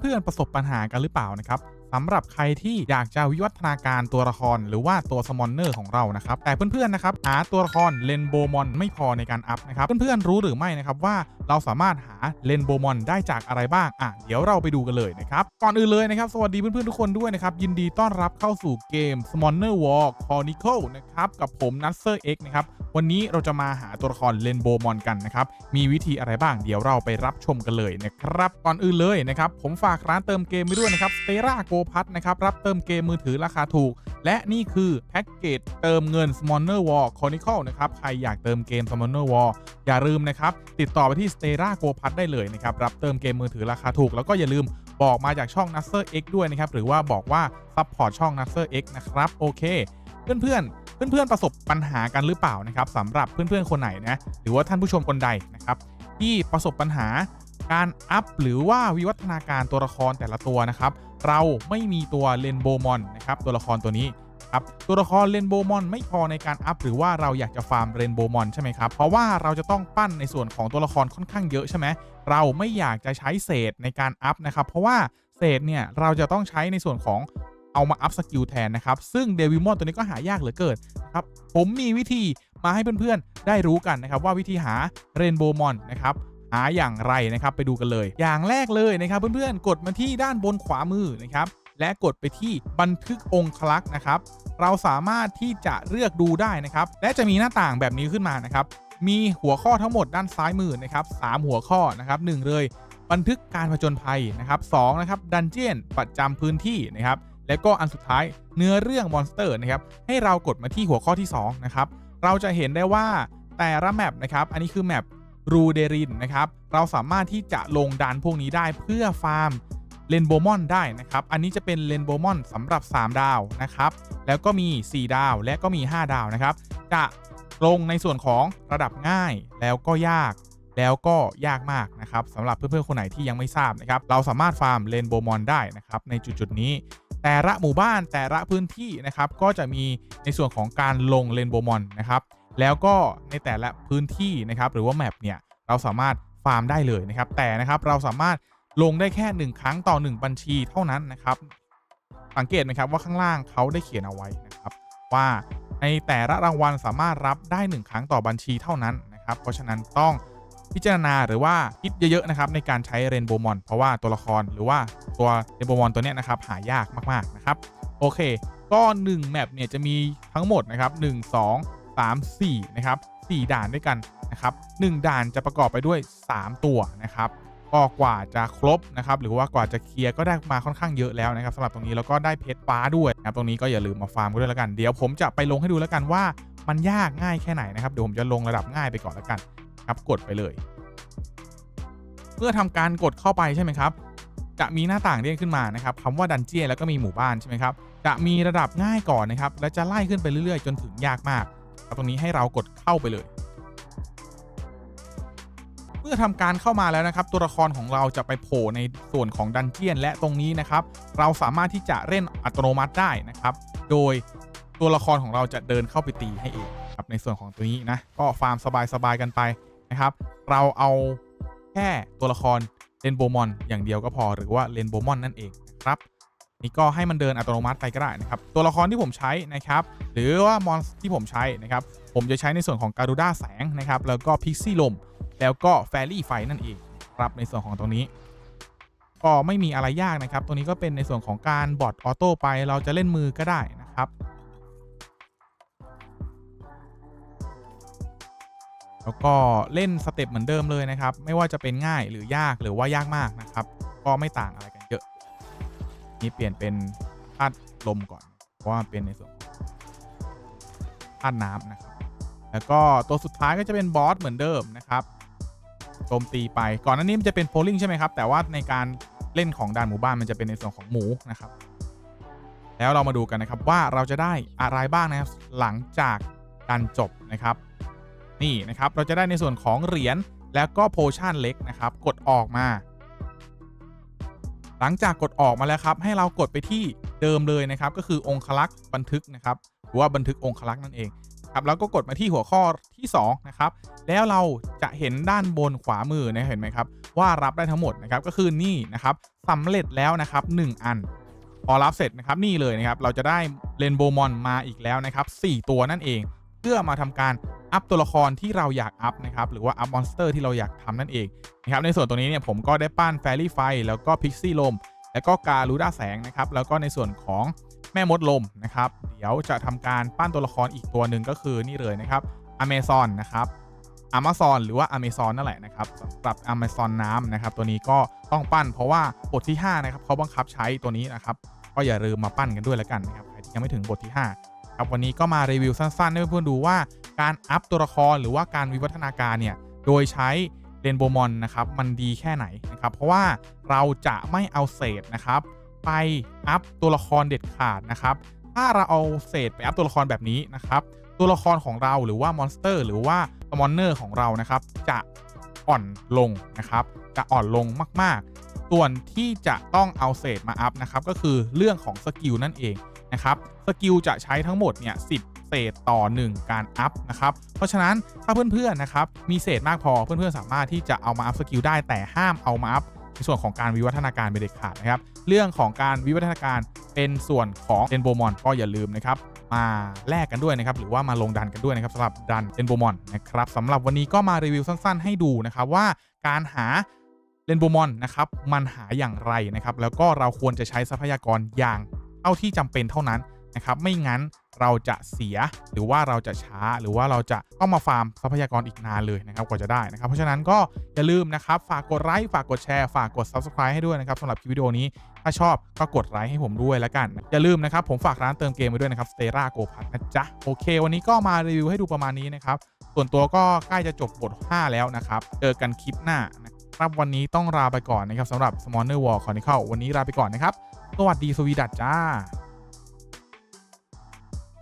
เพื่อนๆประสบปัญหากันหรือเปล่านะครับสำหรับใครที่อยากจะวิวัฒนาการตัวละครหรือว่าตัวสมอนเนอร์ของเรานะครับ แต่เพื่อนๆนะครับหาตัวละครเลนโบมอนไม่พอในการอัพนะครับ เพื่อนๆรู้หรือไม่นะครับว่าเราสามารถหาเลนโบมอนได้จากอะไรบ้างอะเดี๋ยวเราไปดูกันเลยนะครับ ก่อนอื่นเลยนะครับ สวัสดีเพื่อนๆทุกคนด้วยนะครับ ยินดีต้อนรับเข้าสู่เกม s m o n e r War Chronicle นะครับ กับผม n u t s e r X นะครับวันนี้เราจะมาหาตัวละครเลนโบมอนกันนะครับ มีวิธีอะไรบ้างเดี๋ยวเราไปรับชมกันเลยนะครับ ก่อนอื่นเลยนะครับ ผมฝากร้านเติมเกมไปด้วยนะครับ Stera Go Pass นะครับ รับเติมเกมมือถือราคาถูก และนี่คือแพ็กเกจเติมเงิน s m o n e r War Chronicle นะครับ ใครอยากเติมเกม s m o n e r War อย่าลืมนะครับ ติดต่อไปที่ Stera Go Pass ได้เลยนะครับ รับเติมเกมมือถือราคาถูก แล้วก็อย่าลืมบอกมาจากช่อง n u t s e r X ด้วยนะครับ หรือว่าบอกว่าซัพพอร์ตช่อง n u t s e r X นะครับ โอเค เพื่อนๆ เพื่อนๆประสบปัญหากันหรือเปล่านะครับสำหรับเพื่อนๆคนไหนนะหรือว่าท่านผู้ชมคนใดนะครับที่ประสบปัญหาการอัพหรือว่าวิวัฒนาการตัวละครแต่ละตัวนะครับเราไม่มีตัวเลนโบมอนนะครับตัวละครตัวนี้ครับตัวละครเลนโบมอนไม่พอในการอัพหรือว่าเราอยากจะฟาร์มเรนโบมอนใช่ไหมครับ เพราะว่าเราจะต้องปั้นในส่วนของตัวละครค่อนข้างเยอะใช่ไหมเราไม่อยากจะใช้เศษในการอัพนะครับ เพราะว่าเศษเนี่ยเราจะต้องใช้ในส่วนของ เอามาอัพสกิลแทนนะครับ ซึ่งเดวิมอนตัวนี้ก็หายากเหลือเกินครับ ผมมีวิธีมาให้เพื่อนๆ ได้รู้กันนะครับ ว่าวิธีหาเรนโบว์มอนนะครับหาอย่างไรนะครับไปดูกันเลย อย่างแรกเลยนะครับเพื่อนๆ กดมาที่ด้านบนขวามือนะครับและกดไปที่บันทึกองคลักษ์นะครับ เราสามารถที่จะเลือกดูได้นะครับ และจะมีหน้าต่างแบบนี้ขึ้นมานะครับ มีหัวข้อทั้งหมดด้านซ้ายมือนะครับสามหัวข้อนะครับหนึ่งเลย บันทึกการผจญภัยนะครับสองนะครับดันเจียนประจำพื้นที่นะครับ แล้วก็อันสุดท้ายเนื้อเรื่องมอนสเตอร์นะครับให้เรากดมาที่หัวข้อที่2นะครับเราจะเห็นได้ว่าแต่ละแมปนะครับอันนี้คือแมปรูเดรินนะครับเราสามารถที่จะลงดันพวกนี้ได้เพื่อฟาร์มเลนโบมอนได้นะครับ อันนี้จะเป็นเลนโบมอนสำหรับ 3 ดาวนะครับ แล้วก็มี 4 ดาวและก็มี 5 ดาวนะครับ จะลงในส่วนของระดับง่ายแล้วก็ยาก แล้วก็ยากมากนะครับสำหรับเพื่อนๆคนไหนที่ยังไม่ทราบนะครับ เราสามารถฟาร์มเลนโบมอนได้นะครับในจุดๆนี้ แต่ละหมู่บ้านแต่ละพื้นที่นะครับก็จะมีในส่วนของการลงเลนโบมอนนะครับแล้วก็ในแต่ละพื้นที่นะครับหรือว่าแมปเนี่ยเราสามารถฟาร์มได้เลยนะครับแต่นะครับเราสามารถลงได้แค่ 1 ครั้งต่อ 1 บัญชีเท่านั้นนะครับสังเกตไหมครับว่าข้างล่างเขาได้เขียนเอาไว้นะครับว่าในแต่ละรางวัลสามารถรับได้ 1 ครั้งต่อบัญชีเท่านั้นนะครับเพราะฉะนั้นต้อง พิจารณาหรือว่าคิดเยอะๆนะครับในการใช้เรนโบมอนเพราะว่าตัวละครหรือว่าตัวเรนโบมอนตัวนี้นะครับหายากมากๆนะครับโอเค ก็1แมปเนี่ยจะมีทั้งหมดนะครับ1 2 3 4นะครับ4ด่านด้วยกันนะครับ1ด่านจะประกอบไปด้วย 3 ตัวนะครับก็กว่าจะครบนะครับหรือว่ากว่าจะเคลียร์ก็ได้มาค่อนข้างเยอะแล้วนะครับสำหรับตรงนี้แล้วก็ได้เพชรฟ้าด้วยนะครับตรงนี้ก็อย่าลืมมาฟาร์มกันด้วยแล้วกัน เดี๋ยวผมจะไปลงให้ดูแล้วกันว่ามันยากง่ายแค่ไหนนะครับเดี๋ยวผมจะลงระดับง่ายไปก่อนแล้วกัน ครับ กดไปเลยเพื่อทำการกดเข้าไปใช่ไหมครับ จะมีหน้าต่างเด้งขึ้นมานะครับคำว่าดันเจียนแล้วก็มีหมู่บ้านใช่ไหมครับ จะมีระดับง่ายก่อนนะครับ และจะไล่ขึ้นไปเรื่อยๆ จนถึงยากมากตรงนี้ให้เรากดเข้าไปเลย เมื่อทำการเข้ามาแล้วนะครับ ตัวละครของเราจะไปโผล่ในส่วนของดันเจียนและตรงนี้นะครับ เราสามารถที่จะเล่นอัตโนมัติได้นะครับ โดยตัวละครของเราจะเดินเข้าไปตีให้เองครับในส่วนของตัวนี้นะ ก็ฟาร์มสบายๆกันไป นะครับ เราเอาแค่ตัวละครเลนโบมอนอย่างเดียวก็พอหรือว่าเลนโบมอนนั่นเองนะครับนี่ก็ให้มันเดินอัตโนมัติไปก็ได้นะครับ ตัวละครที่ผมใช้นะครับ หรือว่ามอนที่ผมใช้นะครับ ผมจะใช้ในส่วนของการูด้าแสงนะครับ แล้วก็พิกซี่ลม แล้วก็แฟรี่ไฟนั่นเองครับในส่วนของตรงนี้ ก็ไม่มีอะไรยากนะครับ ตัวนี้ก็เป็นในส่วนของการบอทออโต้ไป เราจะเล่นมือก็ได้นะครับ แล้วก็เล่นสเต็ปเหมือนเดิมเลยนะครับ ไม่ว่าจะเป็นง่ายหรือยากหรือว่ายากมากนะครับ ก็ไม่ต่างอะไรกันเยอะนี่เปลี่ยนเป็นธาตุลมก่อน เพราะว่าเป็นในส่วนธาตุน้ำนะครับ แล้วก็ตัวสุดท้ายก็จะเป็นบอสเหมือนเดิมนะครับโจมตีไปก่อนหน้านี้มันจะเป็นโพลิงใช่ไหมครับ แต่ว่าในการเล่นของด่านหมู่บ้านมันจะเป็นในส่วนของหมูนะครับ แล้วเรามาดูกันนะครับว่าเราจะได้อะไรบ้างนะครับหลังจากการจบนะครับ นี่นะครับเราจะได้ในส่วนของเหรียญแล้วก็โพชั่นเล็กนะครับกดออกมา หลังจากกดออกมาแล้วครับ ให้เรากดไปที่เดิมเลยนะครับ ก็คือองคลักษ์บันทึกนะครับหรือว่าบันทึกองคลักษ์นั่นเองครับแล้วก็กดมาที่หัวข้อที่สองนะครับแล้วเราจะเห็นด้านบนขวามือนะเห็นไหมครับว่ารับได้ทั้งหมดนะครับก็คือนี่นะครับสำเร็จแล้วนะครับ 1 อัน พอรับเสร็จนะครับนี่เลยนะครับเราจะได้เรนโบมอนมาอีกแล้วนะครับ 4 ตัวนั่นเอง เพื่อมาทำการอัพตัวละครที่เราอยากอัพนะครับหรือว่าอัพมอนสเตอร์ที่เราอยากทำนั่นเองนะครับในส่วนตัวนี้เนี่ยผมก็ได้ปั้นแฟรี่ไฟแล้วก็พิกซี่ลมแล้วก็การูด้าแสงนะครับแล้วก็ในส่วนของแม่มดลมนะครับเดี๋ยวจะทำการปั้นตัวละครอีกตัวหนึ่งก็คือนี่เลยนะครับอเมซอนนะครับอ m ม z o n หรือว่าอเมซอนนั่นแหละนะครับสำหรับอเมซอนน้ำนะครับตัวนี้ก็ต้องปั้นเพราะว่าบทที่5นะครับเขาบังคับใช้ตัวนี้นะครับก็อย่าลืมมาปั้นกันด้วยแล้วกันนะครับใครที่ยังไม่ถึงบทที่ 5 ครับวันนี้ก็มารีวิวสั้นๆ ให้เพื่อนๆดูว่าการอัพตัวละครหรือว่าการวิวัฒนาการเนี่ยโดยใช้เรนโบมอนนะครับมันดีแค่ไหนนะครับเพราะว่าเราจะไม่เอาเศษนะครับไปอัพตัวละครเด็ดขาดนะครับถ้าเราเอาเศษไปอัพตัวละครแบบนี้นะครับตัวละครของเราหรือว่ามอนสเตอร์หรือว่ามอนเนอร์ของเรานะครับจะอ่อนลงนะครับจะอ่อนลงมากๆ ส่วนที่จะต้องเอาเศษมาอัพนะครับก็คือเรื่องของสกิลนั่นเอง นะครับสกิลจะใช้ทั้งหมดเนี่ยสิเศษต่อ 1 การอัพนะครับเพราะฉะนั้นถ้าเพื่อนๆนะครับมีเศษมากพอเพื่อนๆสามารถที่จะเอามาอัพสกิลได้แต่ห้ามเอามาอัพในส่วนของการวิวัฒนาการเป็นเด็ดขาดนะครับเรื่องของการวิวัฒนาการเป็นส่วนของเรนโบมอนก็อย่าลืมนะครับมาแลกกันด้วยนะครับหรือว่ามาลงดันกันด้วยนะครับสำหรับดันเรนโบมอนนะครับสำหรับวันนี้ก็มารีวิวสั้นๆ ให้ดูนะครับว่าการหาเรนโบมอนนะครับมันหาอย่างไรนะครับแล้วก็เราควรจะใช้ทรัพยากรอย่าง เท่าที่จำเป็นเท่านั้นนะครับไม่งั้นเราจะเสียหรือว่าเราจะช้าหรือว่าเราจะต้องมาฟาร์มทรัพยากรอีกนานเลยนะครับกว่าจะได้นะครับ เพราะฉะนั้นก็อย่าลืมนะครับ ฝากกดไลค์ฝากกดแชร์ฝากกด subscribe ให้ด้วยนะครับสำหรับคลิปวิดีโอนี้ ถ้าชอบก็กดไลค์ให้ผมด้วยแล้วกัน อย่าลืมนะครับ ผมฝากร้านเติมเกมไว้ด้วยนะครับ Stera Go p a s นะจ๊ะโอเค วันนี้ก็มารีวิวให้ดูประมาณนี้นะครับส่วนตัวก็ใกล้จะจบบท 5 แล้วนะครับเจอกันคลิปหน้านะครับวันนี้ต้องลาไปก่อนนะครับสำหรับ Smaller War Chronicle วันนี้ลาไปก่อนนะครับ สวัสดีสวีดัตจ้า